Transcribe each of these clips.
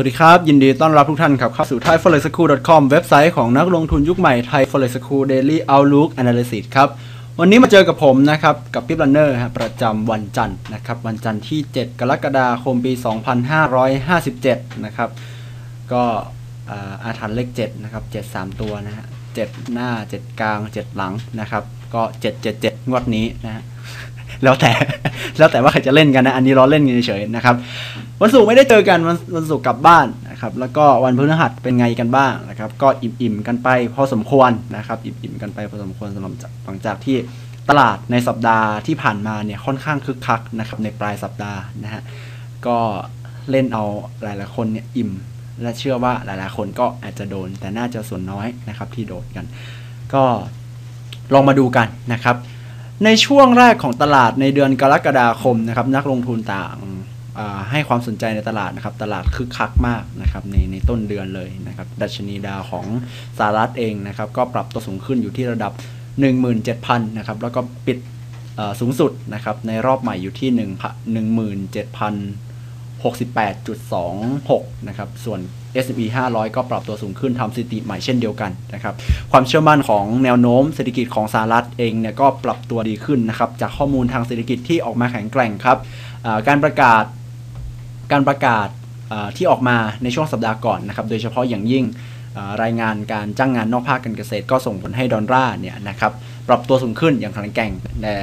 สวัสดีครับ ยินดีต้อนรับทุกท่านครับเข้าสู่ thaiforexschool com เว็บไซต์ของนักลงทุนยุคใหม่ Thai Forex School Daily Outlook Analysis ครับ วันนี้มาเจอกับผมนะครับ กับพี่บันเนอร์ประจำวันจันทร์นะครับ วันจันทร์ที่ 7 กรกฎาคมปี 2557 นะครับ ก็อาอาถรรพ์เลข7นะครับ 7 3 ตัวนะฮะ7หน้า 7 กลาง 7 หลังนะครับ ก็ 777 งวดนี้นะฮะ แล้วแต่แล้วแต่ว่าใครจะเล่นกันนะ อันนี้ล้อเล่นกันเฉยๆนะครับ วันศุกร์ไม่ได้เจอกันวันวันศุกร์กลับบ้านนะครับ แล้วก็วันพฤหัสเป็นไงกันบ้างนะครับ ก็อิ่มๆกันไปพอสมควรนะครับ อิ่มๆกันไปพอสมควรสำหรับหลังจากที่ตลาดในสัปดาห์ที่ผ่านมาเนี่ยค่อนข้างคึกคักนะครับในปลายสัปดาห์นะฮะก็เล่นเอาหลายๆคนเนี่ยอิ่ม และเชื่อว่าหลายๆคนก็อาจจะโดน แต่น่าจะส่วนน้อยนะครับที่โดนกัน ก็ลองมาดูกันนะครับ ในช่วงแรกของตลาดในเดือนกรกฎาคมนะครับนักลงทุนต่างให้ความสนใจในตลาดนะครับตลาดคึกคักมากนะครับในในต้นเดือนเลยนะครับดัชนีดาวของสหรัฐเองนะครับก็ปรับตัวสูงขึ้นอยู่ที่ระดับ 17,000นะครับแล้วก็ปิดสูงสุดนะครับในรอบใหม่อยู่ที่ 1 17,068.26นะครับส่วน S&P 500 ก็ปรับตัวสูงขึ้นทำสถิติใหม่เช่นเดียวกันนะครับความเชื่อมั่นของแนวโน้มเศรษฐกิจของสหรัฐเองเนี่ยก็ปรับตัวดีขึ้นนะครับจากข้อมูลทางเศรษฐกิจที่ออกมาแข็งแกร่งครับการประกาศการประกาศที่ออกมาในช่วงสัปดาห์ก่อนนะครับโดยเฉพาะอย่างยิ่งรายงานการจ้างงานนอกภาคการเกษตรก็ส่งผลให้ดอลลาร์เนี่ยนะครับปรับตัวสูงขึ้นอย่างแข็งแกร่งแต่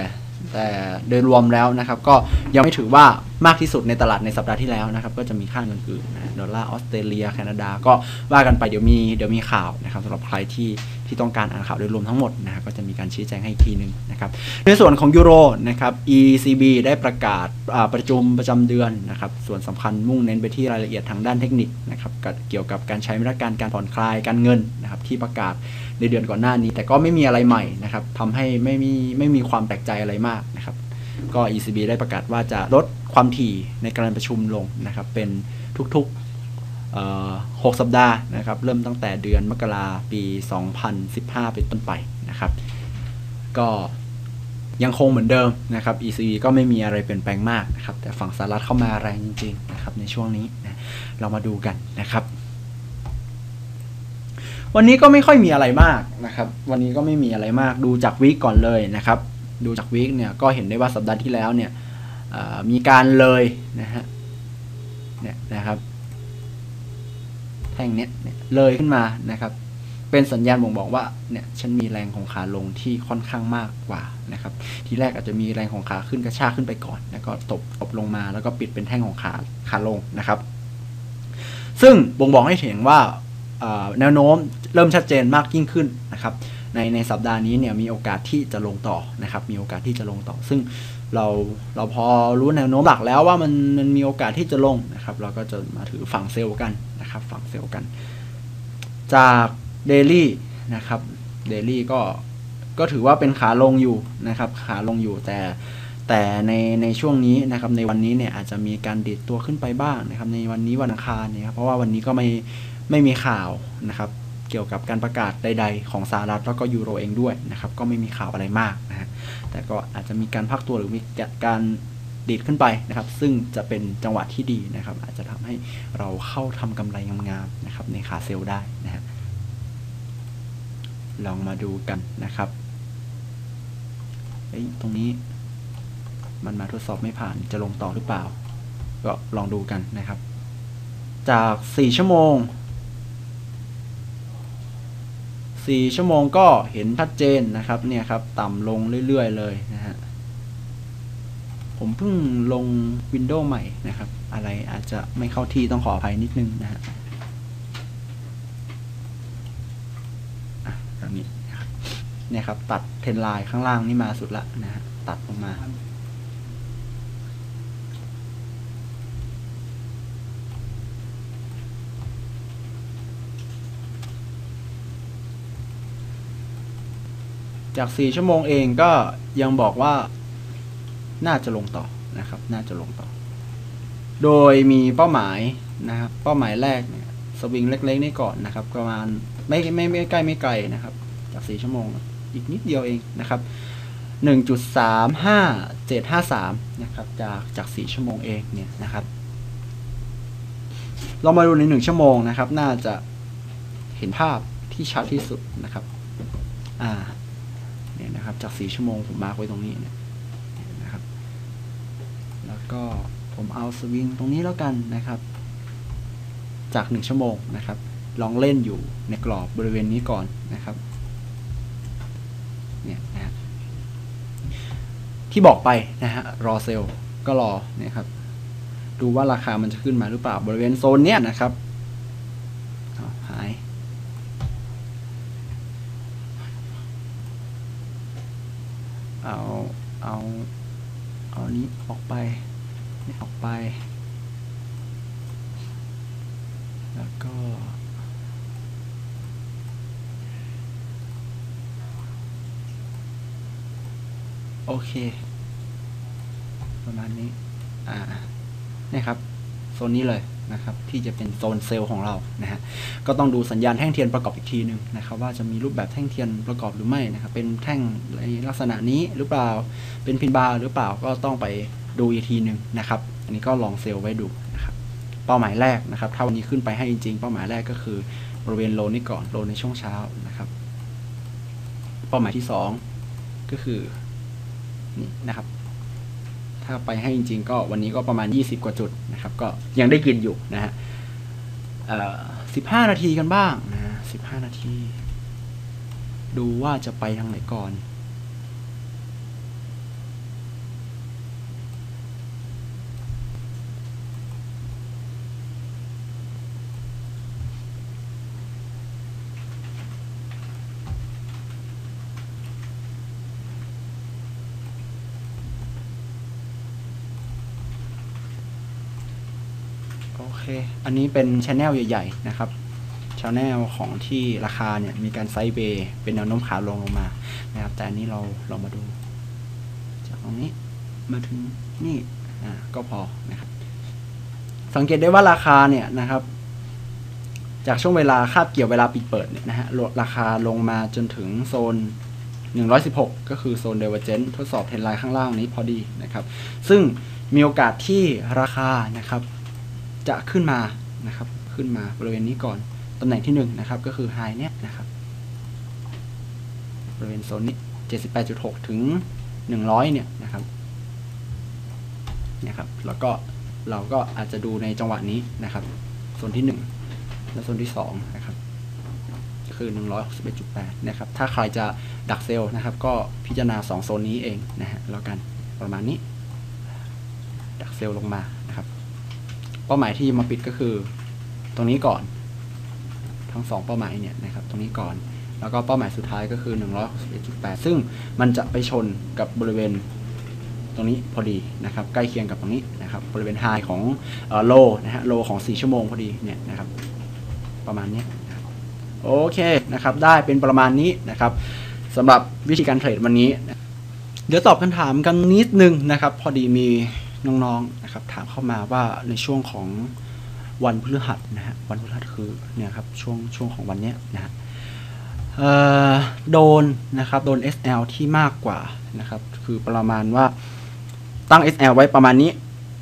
แต่โดยรวมแล้วนะครับก็ยังไม่ถือว่ามากที่สุดในตลาดในสัปดาห์ที่แล้วนะครับ ก็จะมีค่าเงินอื่นนะดอลลาร์ออสเตรเลียแคนาดา ก็ว่ากันไปเดี๋ยวมีเดี๋ยวมีข่าวนะครับสำหรับใครที่ที่ต้องการอ่านข่าวโดยรวมทั้งหมดนะครับก็จะมีการชี้แจงให้อีกทีหนึ่งนะครับในส่วนของยูโรนะครับ ECB ได้ประกาศประชุมประจำเดือนนะครับส่วนสำคัญมุ่งเน้นไปที่รายละเอียดทางด้านเทคนิคนะครับเกี่ยวกับการใช้มาตรการการผ่อนคลายการเงินนะครับที่ประกาศในเดือนก่อนหน้านี้ แต่ก็ไม่มีอะไรใหม่นะครับทำให้ไม่มีไม่มีความแปลกใจอะไรมากนะครับก็ ECB ได้ประกาศว่าจะลด ความถี่ในการประชุมลงนะครับเป็นทุกๆ 6 สัปดาห์นะครับเริ่มตั้งแต่เดือนมกราปี 2015 เป็นต้นไปนะครับ ก็ยังคงเหมือนเดิมนะครับ ECB ก็ไม่มีอะไรเปลี่ยนแปลงมากนะครับ แต่ฝั่งสหรัฐเข้ามาแรงจริงๆนะครับในช่วงนี้นะเรามาดูกันนะครับ วันนี้ก็ไม่ค่อยมีอะไรมากนะครับ วันนี้ก็ไม่มีอะไรมากดูจากวีคก่อนเลยนะครับ ดูจากวีคเนี่ยก็เห็นได้ว่าสัปดาห์ที่แล้วเนี่ย มีการเลยนะฮะเนี่ยนะครับ แท่งเนี้ยเลยขึ้นมานะครับ เป็นสัญญาณบ่งบอกว่าเนี่ยฉันมีแรงของขาลงที่ค่อนข้างมากกว่านะครับ ทีแรกอาจจะมีแรงของขาขึ้นกระชากขึ้นไปก่อน แล้วก็ตบตบลงมาแล้วก็ปิดเป็นแท่งของขาขาลงนะครับ ซึ่งบ่งบอกให้เห็นว่าแนวโน้มเริ่มชัดเจนมากยิ่งขึ้นนะครับในในสัปดาห์นี้เนี่ยมีโอกาสที่จะลงต่อนะครับ มีโอกาสที่จะลงต่อ ซึ่ง เราเราพอรู้แนวโน้มหลักแล้วว่ามันมันมีโอกาสที่จะลงนะครับ เราก็จะมาถือฝั่งเซลล์กันนะครับ ฝั่งเซลล์กัน จากเดลี่นะครับเดลี่ก็ก็ถือว่าเป็นขาลงอยู่นะครับ ขาลงอยู่แต่แต่ในในช่วงนี้นะครับในวันนี้เนี่ยอาจจะมีการดิดตัวขึ้นไปบ้างนะครับ ในวันนี้วันอังคารเนี่ยครับเพราะว่าวันนี้ก็ไม่ไม่มีข่าวนะครับ เกี่ยวกับการประกาศใด ๆ ของสหรัฐแล้วก็ยูโรเองด้วยนะครับ ก็ไม่มีข่าวอะไรมากนะฮะ แต่ก็อาจจะมีการพักตัวหรือมีการดีดขึ้นไปนะครับ ซึ่งจะเป็นจังหวะที่ดีนะครับ อาจจะทำให้เราเข้าทำกำไรงามๆนะครับ ในขาเซลล์ได้นะฮะลองมาดูกันนะครับเอ้ตรงนี้ มันมาทดสอบไม่ผ่านจะลงต่อหรือเปล่า ก็ลองดูกันนะครับ จาก 4 ชั่วโมง 4 ชั่วโมงก็เห็นชัดเจนนะครับเนี่ยครับต่ำลงเรื่อยๆ เลยนะฮะผมเพิ่งลงวินโดว์ใหม่นะครับ อะไรอาจจะไม่เข้าที่ต้องขออภัยนิดนึงนะฮะตรงนี้นะครับเนี่ยครับตัดเทนไลน์ข้างล่างนี่มาสุดละนะฮะตัดลงมา จาก 4 ชั่วโมงเองก็ยังบอกว่าน่าจะลงต่อนะครับ น่าจะลงต่อ โดยมีเป้าหมายนะครับ เป้าหมายแรกเนี่ยสวิงเล็ก ๆ นี่ก่อนนะครับ ประมาณไม่ไม่ไม่ใกล้ไม่ไกลนะครับ จาก 4 ชั่วโมง อีกนิดเดียวเองนะครับ 1.35753 นะครับ จากจาก 4 ชั่วโมงเองเนี่ยนะครับ เรามาดูในหนึ่งชั่วโมงนะครับ น่าจะเห็นภาพที่ชัดที่สุดนะครับ อ่า เนี่ยนะครับ จากสี่ชั่วโมงผมมาร์กไว้ตรงนี้นะครับ แล้วก็ผมเอาสวิงตรงนี้แล้วกันนะครับ จากหนึ่งชั่วโมงนะครับ ลองเล่นอยู่ในกรอบบริเวณนี้ก่อนนะครับเนี่ยนะที่บอกไปนะฮะรอเซลล์ก็รอเนี่ยครับ ดูว่าราคามันจะขึ้นมาหรือเปล่าบริเวณโซนเนี้ยนะครับอ้าวหาย เอาเอาเอานี้ออกไปนี่ออกไป แล้วก็ โอเค ประมาณนี้ อ่านี่ครับ โซนนี้เลย นะครับที่จะเป็นโซนเซลล์ของเรานะฮะก็ต้องดูสัญญาณแท่งเทียนประกอบอีกทีหนึ่งนะครับว่าจะมีรูปแบบแท่งเทียนประกอบหรือไม่นะครับเป็นแท่งในลักษณะนี้หรือเปล่าเป็นพินบาร์หรือเปล่าก็ต้องไปดูอีกทีหนึ่งนะครับอันนี้ก็ลองเซลล์ไว้ดูนะครับเป้าหมายแรกนะครับถ้าวันนี้ขึ้นไปให้จริงๆ เป้าหมายแรกก็คือบริเวณโลนี้ก่อนโลในช่วงเช้านะครับ เป้าหมายที่สองก็คือนี่นะครับ ถ้าไปให้จริง ๆ ก็วันนี้ก็ประมาณ 20 กว่าจุดนะครับ ก็ยังได้กินอยู่นะฮะสิบห้านาทีกันบ้างนะสิบห้านาที ดูว่าจะไปทางไหนก่อน โอเค อันนี้เป็นช anel ใหญ่ ๆ นะครับช anel ของที่ราคาเนี่ยมีการไซด์เบย์เป็นแนวโน้มขาลงลงมานะครับ แต่อันนี้เราเรามาดู จากตรงนี้มาถึงนี่อ่าก็พอนะครับ สังเกตได้ว่าราคาเนี่ยนะครับ จากช่วงเวลาคาบเกี่ยวเวลาปิดเปิดเนี่ยนะฮะลดราคาลงมาจนถึงโซน116 ก็คือโซนเดเวอร์เจนทดสอบเทรนไลน์ข้างล่างนี้พอดีนะครับ ซึ่งมีโอกาสที่ราคานะครับ จะขึ้นมานะครับขึ้นมาบริเวณนี้ก่อนตำแหน่งที่1นนะครับก็คือไฮเนี่ยนะครับบริเวณโซนนี้78.6 ถึง 100 เนี่ยนะครับนี่ยครับ แล้วก็เราก็อาจจะดูในจังหวะนี้นะครับโซนที่ 1 และโซนที่2นะครับคือ 161.8 นะครับ ถ้าใครจะดักเซลล์นะครับ ก็พิจารณา 2 โซนนี้เองนะฮะแล้วกันประมาณนี้ ดักเซลล์ลงมานะครับ เป้าหมายที่มาปิดก็คือ ตรงนี้ก่อน ทั้งสองเป้าหมายเนี่ยนะครับตรงนี้ก่อน แล้วก็เป้าหมายสุดท้ายก็คือ 161.8 ซึ่งมันจะไปชนกับบริเวณตรงนี้พอดีนะครับใกล้เคียงกับตรงนี้นะครับบริเวณไฮของโลนะฮะโลของ 4 ชั่วโมงพอดีเนี่ยนะครับประมาณนี้โอเคนะครับได้เป็นประมาณนี้นะครับสำหรับวิธีการเทรดวันนี้ เดี๋ยวตอบคำถามกันนิดนึงนะครับ พอดีมี น้องๆนะครับถามเข้ามาว่าในช่วงของวันพฤหัสนะฮะวันพฤหัสคือเนี่ยครับช่วงช่วงของวันเนี้ยนะฮะโดนนะครับโดน SL ที่มากกว่านะครับคือประมาณว่าตั้ง SL ไว้ประมาณนี้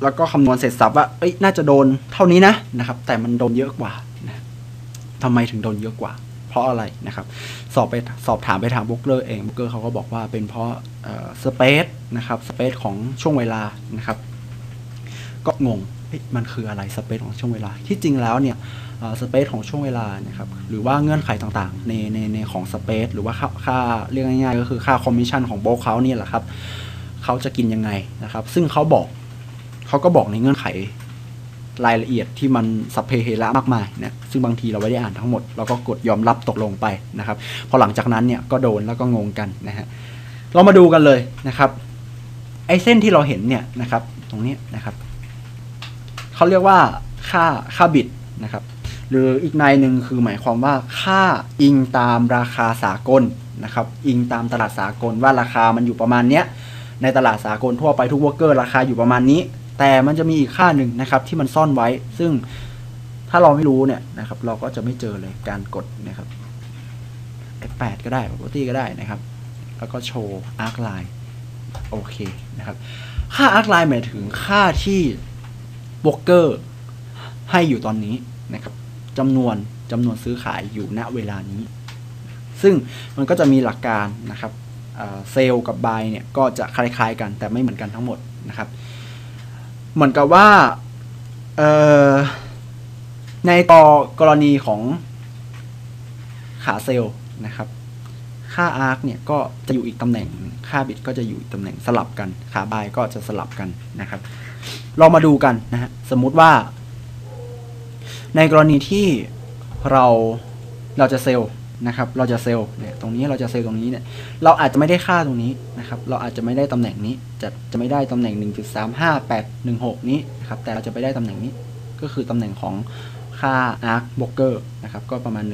แล้วก็คำนวณเสร็จสับว่าเอ้ยน่าจะโดนเท่านี้นะนะครับแต่มันโดนเยอะกว่านะทำไมถึงโดนเยอะกว่า เพราะอะไรนะครับ สอบไปสอบถามไปทางบุ๊กเกอร์เองบุ๊กเกอร์เขาก็บอกว่าเป็นเพราะสเปซนะครับสเปซของช่วงเวลานะครับ ก็งงมันคืออะไรสเปซของช่วงเวลา ที่จริงแล้วเนี่ยสเปซของช่วงเวลานะครับหรือว่าเงื่อนไขต่างๆ ในในในของสเปซหรือว่าค่าค่าเรียกง่ายๆ ก็คือค่าคอมมิชชั่นของโบรกเขาเนี่ยแหละครับเขาจะกินยังไงนะครับ ซึ่งเขาบอกเขาก็บอกในเงื่อนไข รายละเอียดที่มันสัพเพเหระมากมายนะซึ่งบางทีเราไม่ได้อ่านทั้งหมด เราก็กดยอมรับตกลงไปนะครับ พอหลังจากนั้นเนี่ยก็โดนแล้วก็งงกันนะฮะเรามาดูกันเลยนะครับ ไอ้เส้นที่เราเห็นเนี่ยนะครับ ตรงนี้นะครับเขาเรียกว่าค่าค่าบิดนะครับ หรืออีกในหนึ่งคือหมายความว่าค่าอิงตามราคาสากลนะครับ อิงตามตลาดสากลว่าราคามันอยู่ประมาณเนี้ยในตลาดสากลทั่วไปทุกวอร์เกอร์ราคาอยู่ประมาณนี้ แต่มันจะมีอีกค่าหนึ่งนะครับที่มันซ่อนไว้ ซึ่งถ้าเราไม่รู้เนี่ยนะครับ เราก็จะไม่เจอเลยการกดนะครับ F8 ก็ได้ property ก็ได้นะครับ แล้วก็โชว์ arc line โอเคนะครับ ค่า arc line หมายถึงค่าที่บล็อกเกอร์ให้อยู่ตอนนี้นะครับจำนวนจำนวนซื้อขายอยู่ณเวลานี้ ซึ่งมันก็จะมีหลักการนะครับเซลล์กับบายเนี่ยก็จะคล้ายๆกันแต่ไม่เหมือนกันทั้งหมดนะครับ เหมือนกับว่าในต่อกรณีของขาเซลล์นะครับ ค่าอาร์คเนี่ยก็จะอยู่อีกตำแหน่ง ค่าบิตก็จะอยู่อีกตำแหน่งสลับกัน ขาบายก็จะสลับกันนะครับ เรามาดูกันนะฮะ สมมุติว่า ในกรณีที่เราเราจะเซลล์ นะครับ เราจะเซลล์เนี่ยตรงนี้เราจะเซลล์ตรงนี้เนี่ย เราอาจจะไม่ได้ค่าตรงนี้นะครับ เราอาจจะไม่ได้ตำแหน่งนี้ จะจะไม่ได้ตำแหน่ง 1.35816 นี้นะครับ แต่เราจะไปได้ตำแหน่งนี้ ก็คือตำแหน่งของค่า arc b o k e r นะครับ ก็ประมาณ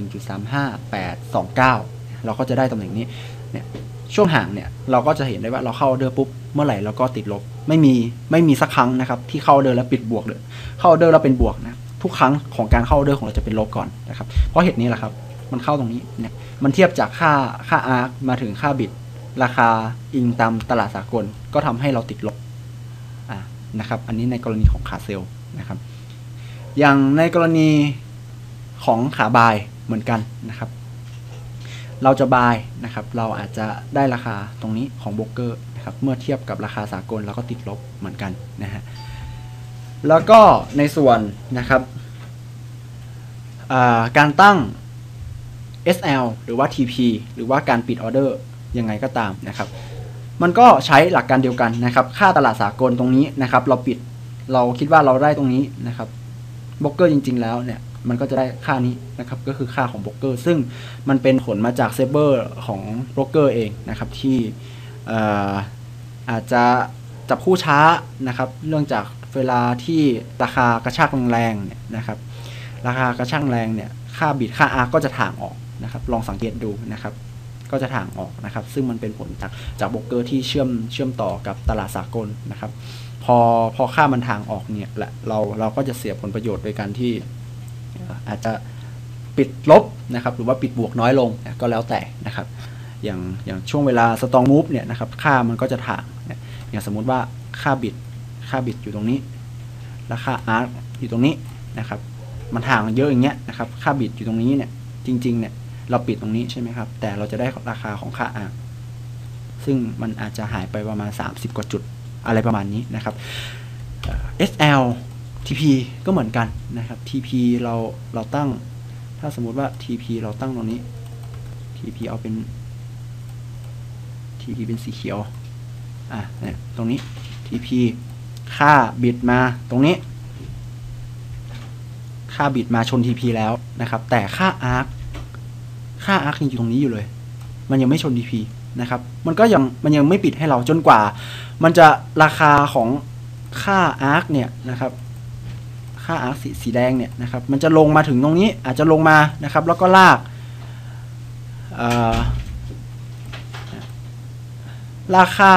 1.35829 เราก็จะได้ตำแหน่งนี้ เนี่ย ช่วงห่างเนี่ย เราก็จะเห็นได้ว่าเราเข้าเดอร์ปุ๊บ เมื่อไหร่เราก็ติดลบ ไม่มี ไม่มีสักครั้งนะครับ ที่เข้าเดอร์แล้วปิดบวกเลยเข้าเดอร์แล้วเป็นบวกนะ ทุกครั้งของการเข้าเดอร์ของเราจะเป็นลบก่อนนะครับ เพราะเหตุนี้แหละครับ มันเข้าตรงนี้เนี่ยมันเทียบจากค่าค่า arc มาถึงค่าบิต ราคาอิงตามตลาดสากลก็ทำให้เราติดลบอ่านะครับ อันนี้ในกรณีของขาเซลล์นะครับ อย่างในกรณีของขาบายเหมือนกันนะครับ เราจะบายนะครับ เราอาจจะได้ราคาตรงนี้ของโบรกเกอร์นะครับ เมื่อเทียบกับราคาสากลเราก็ติดลบเหมือนกันนะฮะแล้วก็ในส่วนนะครับการตั้ง SL หรือว่า TP หรือว่าการปิดออเดอร์ยังไงก็ตามนะครับ มันก็ใช้หลักการเดียวกันนะครับ ค่าตลาดสากลตรงนี้นะครับ เราปิดเราคิดว่าเราได้ตรงนี้นะครับบล็อกเกอร์จริง ๆ แล้วเนี่ยมันก็จะได้ค่านี้นะครับ ก็คือค่าของบล็อกเกอร์ ซึ่งมันเป็นผลมาจากเซเบอร์ของบล็อกเกอร์เองนะครับ ที่อาจจะจับคู่ช้านะครับ เรื่องจากเวลาที่ราคากระชากแรงเนี่ยนะครับ ราคากระชากแรงเนี่ย ค่าบิดค่าอาร์ก็จะถ่างออก นะครับลองสังเกตดูนะครับก็จะถ่างออกนะครับ ซึ่งมันเป็นผลจากจากบล็อกเกอร์ที่เชื่อมเชื่อมต่อกับตลาดสากลนะครับ พอพอค่ามันทางออกเนี่ยแหละเราเราก็จะเสียผลประโยชน์โดยการที่อาจจะปิดลบนะครับ หรือว่าปิดบวกน้อยลงก็แล้วแต่นะครับ อย่างอย่างช่วงเวลาสตองมูฟเนี่ยนะครับ ค่ามันก็จะถ่างอย่างสมมุติว่าค่าบิตค่าบิตอยู่ตรงนี้ แล้วค่าอาร์อยู่ตรงนี้นะครับ มันห่างเยอะอย่างเงี้ยนะครับ ค่าบิตอยู่ตรงนี้เนี่ยจริงๆเนี่ย เราปิดตรงนี้ใช่ไหมครับ แต่เราจะได้ราคาของค่าอาร์ซึ่งมันอาจจะหายไปประมาณ 30 กว่าจุดอะไรประมาณนี้นะครับ SL TP ก็เหมือนกันนะครับ TP เราเราตั้ง ถ้าสมมติว่า TP เราตั้งตรงนี้ TP เอาเป็น TP เป็นสีเขียว อะเนี่ยตรงนี้ TP ค่าบิตมาตรงนี้ ค่าบิตมาชน TP แล้วนะครับ แต่ค่า ARC ค่า ARC ยังอยู่ตรงนี้อยู่เลย มันยังไม่ชน TP นะครับ มันก็ยังมันยังไม่ปิดให้เราจนกว่า มันจะราคาของค่าอาร์คเนี่ยนะครับค่าอาร์คสีสีแดงเนี่ยนะครับมันจะลงมาถึงตรงนี้อาจจะลงมานะครับ แล้วก็ลากลากค่า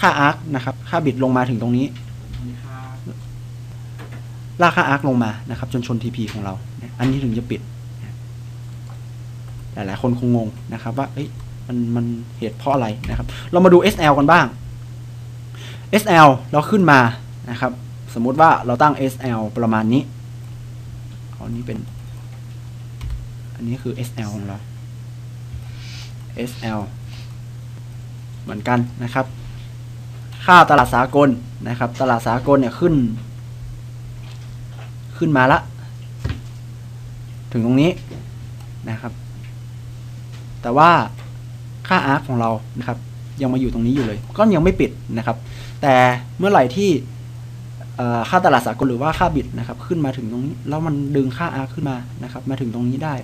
ค่าอาร์คนะครับ ค่าบิดลงมาถึงตรงนี้ลากค่าอาร์คลงมานะครับ จนชนทีพีของเรา อันนี้ถึงจะปิดห ลายๆ คนคงงงนะครับว่ามันมันเหตุเพราะอะไรนะครับ เรามาดู SL กันบ้าง SL เราขึ้นมานะครับ สมมุติว่าเราตั้ง SL ประมาณนี้อันนี้เป็น อันนี้คือ SL ของเรา SL เหมือนกันนะครับ ค่าตลาดสากลนะครับ ตลาดสากลเนี่ยขึ้น ขึ้นมาละ ถึงตรงนี้นะครับ แต่ว่าค่าอาร์คของเรานะครับยังมาอยู่ตรงนี้อยู่เลย ก็ยังไม่ปิดนะครับ แต่เมื่อไหร่ที่ค่าตลาดสากลหรือว่าค่าบิตนะครับ ขึ้นมาถึงตรงนี้แล้วมันดึงค่าอาร์ขึ้นมานะครับ มาถึงตรงนี้ได้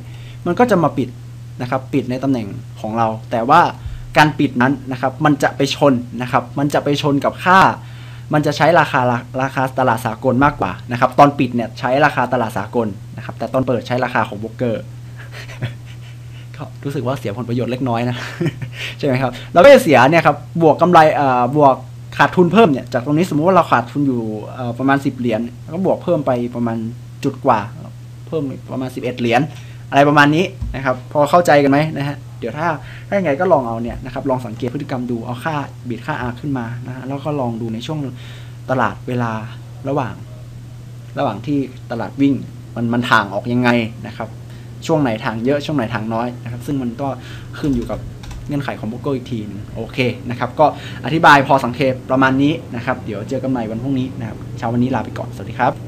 มันก็จะมาปิดนะครับ ปิดในตำแหน่งของเรา แต่ว่าการปิดนั้นนะครับ มันจะไปชนนะครับ มันจะไปชนกับค่า มันจะใช้ราคาราคาตลาดสากลมากกว่านะครับ ตอนปิดเนี่ยใช้ราคาตลาดสากลนะครับ แต่ตอนเปิดใช้ราคาของบล็อกเกอร์ รู้สึกว่าเสียผลประโยชน์เล็กน้อยนะ ใช่ไหมครับ เราก็จะเสียเนี่ยครับบวกกำไรบวกขาดทุนเพิ่มเนี่ยจากตรงนี้สมมติว่าเราขาดทุนอยู่ประมาณ 10 เหรียญก็บวกเพิ่มไปประมาณจุดกว่า เพิ่มประมาณ 11 เหรียญอะไรประมาณนี้นะครับ พอเข้าใจกันไหมนะฮะเดี๋ยวถ้าถ้าอย่างไรก็ลองเอาเนี่ยนะครับลองสังเกตพฤติกรรมดูเอาค่าบิดค่าอาขึ้นมานะฮะแล้วก็ลองดูในช่วงตลาดเวลาระหว่าง ระหว่างที่ตลาดวิ่งมันมันถ่างออกยังไงนะครับ ช่วงไหนทางเยอะช่วงไหนทางน้อยนะครับ ซึ่งมันก็ขึ้นอยู่กับเงื่อนไขของโบรกเกอร์อีกทีนึงโอเคนะครับ ก็อธิบายพอสังเกตประมาณนี้นะครับ เดี๋ยวเจอกันใหม่วันพรุ่งนี้นะครับเช้าวันนี้ลาไปก่อน สวัสดีครับ